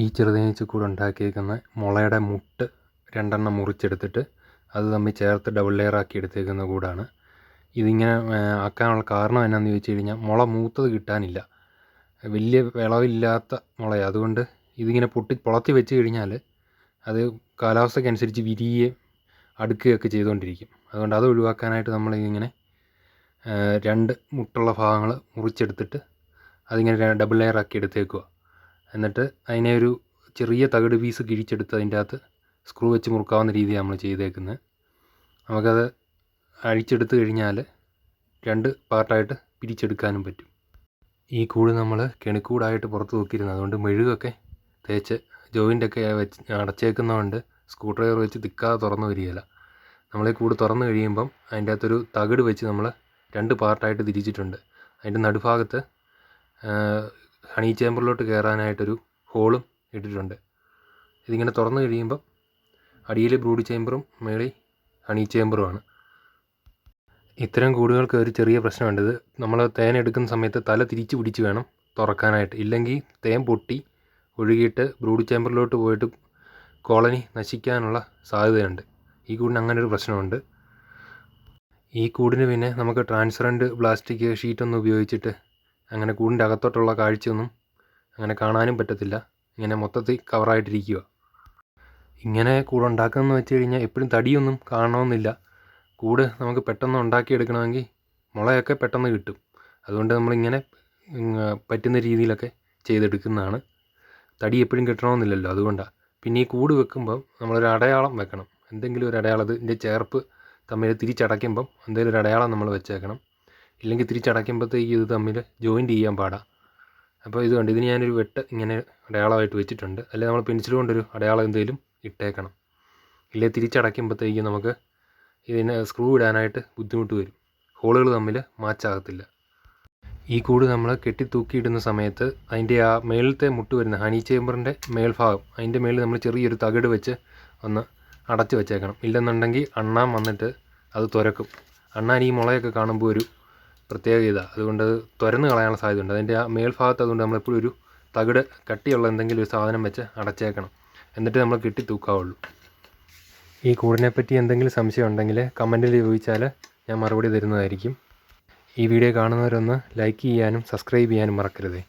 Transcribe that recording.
ഈ ചെറുതേനീച്ചക്കൂട് ഉണ്ടാക്കിയേക്കുന്ന മുളയുടെ മുട്ട് രണ്ടെണ്ണം മുറിച്ചെടുത്തിട്ട് അത് തമ്മിൽ ചേർത്ത് ഡബിൾ ലെയർ ആക്കി എടുത്തേക്കുന്ന കൂടാണ്. ഇതിങ്ങനെ ആക്കാനുള്ള കാരണം എന്നാന്ന് ചോദിച്ചു കഴിഞ്ഞാൽ മുള മൂത്തത് കിട്ടാനില്ല. വലിയ വിളവില്ലാത്ത മുളയാണ് അതുകൊണ്ട് ഇതിങ്ങനെ പൊട്ടി പൊളത്തി വെച്ച് കഴിഞ്ഞാൽ അത് കാലാവസ്ഥയ്ക്കനുസരിച്ച് വിരിയുകയും അടുക്കുകയൊക്കെ ചെയ്തുകൊണ്ടിരിക്കും. അതുകൊണ്ട് അത് ഒഴിവാക്കാനായിട്ട് നമ്മളിങ്ങനെ രണ്ട് മുട്ടുള്ള ഭാഗങ്ങൾ മുറിച്ചെടുത്തിട്ട് അതിങ്ങനെ ഡബിൾ ലെയർ ആക്കി എടുത്തേക്കുക എന്നിട്ട് അതിനെ ഒരു ചെറിയ തകിട് പീസ് കിഴിച്ചെടുത്ത് അതിന്റെ അകത്ത് സ്ക്രൂ വെച്ച് മുറുക്കാവുന്ന രീതിയാണ് നമ്മൾ ചെയ്തേക്കുന്നത്. നമുക്കത് അഴിച്ചെടുത്ത് കഴിഞ്ഞാൽ രണ്ട് പാർട്ടായിട്ട് പിരിച്ചെടുക്കാനും പറ്റും. ഈ കൂട് നമ്മൾ കെണിക്കൂടായിട്ട് പുറത്ത് നോക്കിയിരുന്നു അതുകൊണ്ട് മെഴുകൊക്കെ തേച്ച് ജോയിന്റൊക്കെ വെച്ച് അടച്ചേക്കുന്നതുകൊണ്ട് സ്ക്രൂ ഡ്രൈവർ വെച്ച് തിക്കാതെ തുറന്ന് വരികയില്ല. നമ്മൾ ഈ കൂട് തുറന്ന് കഴിയുമ്പം അതിന്റെ അകത്തൊരു തകിട് വെച്ച് നമ്മൾ രണ്ട് പാർട്ടായിട്ട് തിരിച്ചിട്ടുണ്ട്. അതിന്റെ നടുഭാഗത്ത് ഹണി ചേമ്പറിലോട്ട് കയറാനായിട്ടൊരു ഹോളും ഇട്ടിട്ടുണ്ട്. ഇതിങ്ങനെ തുറന്നു കഴിയുമ്പം അടിയിൽ ബ്രൂഡ് ചേമ്പറും മേളിൽ ഹണി ചേമ്പറുമാണ് ഇത്തരം കൂടുകൾക്ക് ഒരു ചെറിയ പ്രശ്നമുണ്ട്. ഇത് നമ്മൾ തേൻ എടുക്കുന്ന സമയത്ത് തല തിരിച്ചു പിടിച്ച് വേണം തുറക്കാനായിട്ട്. ഇല്ലെങ്കിൽ തേൻ പൊട്ടി ഒഴുകിയിട്ട് ബ്രൂഡ് ചേമ്പറിലോട്ട് പോയിട്ട് കോളനി നശിക്കാനുള്ള സാധ്യതയുണ്ട്. ഈ കൂടിന് അങ്ങനെ ഒരു പ്രശ്നമുണ്ട്. ഈ കൂടിന് പിന്നെ നമുക്ക് ട്രാൻസ്പറന്റ് പ്ലാസ്റ്റിക് ഷീറ്റൊന്നും ഉപയോഗിച്ചിട്ട് അങ്ങനെ കൂടിന്റെ അകത്തോട്ടുള്ള കാഴ്ചയൊന്നും അങ്ങനെ കാണാനും പറ്റത്തില്ല. ഇങ്ങനെ മൊത്തത്തിൽ കവറായിട്ടിരിക്കുക ഇങ്ങനെ കൂടുണ്ടാക്കുന്നതെന്ന് വെച്ച് കഴിഞ്ഞാൽ എപ്പോഴും തടിയൊന്നും കാണണമെന്നില്ല. കൂട് നമുക്ക് പെട്ടെന്ന് ഉണ്ടാക്കിയെടുക്കണമെങ്കിൽ മുളയൊക്കെ പെട്ടെന്ന് കിട്ടും. അതുകൊണ്ട് നമ്മളിങ്ങനെ പറ്റുന്ന രീതിയിലൊക്കെ ചെയ്തെടുക്കുന്നതാണ്. തടി എപ്പോഴും കിട്ടണമെന്നില്ലല്ലോ അതുകൊണ്ടാണ് പിന്നെ ഈ കൂട് വെക്കുമ്പം നമ്മളൊരു അടയാളം വെക്കണം. എന്തെങ്കിലും ഒരു അടയാളം ഇതിന്റെ ചേർപ്പ് തമ്മിൽ തിരിച്ചടയ്ക്കുമ്പം എന്തെങ്കിലും ഒരു അടയാളം നമ്മൾ വെച്ചേക്കണം. ഇല്ലെങ്കിൽ തിരിച്ചടയ്ക്കുമ്പോഴത്തേക്ക് ഇത് തമ്മിൽ ജോയിന്റ് ചെയ്യാൻ പാടാണ് അപ്പോൾ ഇത് കണ്ട് ഇതിന് ഞാനൊരു വെട്ട് ഇങ്ങനെ അടയാളമായിട്ട് വെച്ചിട്ടുണ്ട്. അല്ലെങ്കിൽ നമ്മൾ പെൻസിൽ കൊണ്ടൊരു അടയാളം എന്തെങ്കിലും ഇട്ടേക്കണം. ഇല്ലെങ്കിൽ തിരിച്ചടയ്ക്കുമ്പോഴത്തേക്ക് നമുക്ക് ഇതിനെ സ്ക്രൂ ഇടാനായിട്ട് ബുദ്ധിമുട്ട് വരും. ഹോളുകൾ തമ്മിൽ മാച്ചാകത്തില്ല ഈ കൂട് നമ്മൾ കെട്ടി തൂക്കിയിടുന്ന സമയത്ത് അതിന്റെ ആ മേളത്തെ മുട്ട് വരുന്ന ഹണി ചേമ്പറിന്റെ മേൽഭാഗം അതിന്റെ മേളിൽ നമ്മൾ ചെറിയൊരു തകിട് വെച്ച് ഒന്ന് അടച്ചു വെച്ചേക്കണം. ഇല്ലെന്നുണ്ടെങ്കിൽ അണ്ണാൻ വന്നിട്ട് അത് തുരക്കും. അണ്ണാൻ ഈ മുളയൊക്കെ കാണുമ്പോൾ ഒരു പ്രത്യേക ഇതാണ് അതുകൊണ്ട് തുരന്ന് കളയാനുള്ള സാധ്യതയുണ്ട്. അതിന്റെ ആ മേൽഭാഗത്ത് അതുകൊണ്ട് നമ്മളെപ്പോഴും ഒരു തകിട് കട്ടിയുള്ള എന്തെങ്കിലും ഒരു സാധനം വെച്ച് അടച്ചേക്കണം. എന്നിട്ട് നമ്മൾ കിട്ടി തൂക്കാവുള്ളൂ. ഈ കൂടിനെ പറ്റി എന്തെങ്കിലും സംശയം ഉണ്ടെങ്കിൽ കമന്റിൽ ചോദിച്ചാൽ ഞാൻ മറുപടി തരുന്നതായിരിക്കും. ഈ വീഡിയോ കാണുന്നവരൊന്ന് ലൈക്ക് ചെയ്യാനും സബ്സ്ക്രൈബ് ചെയ്യാനും മറക്കരുതേ.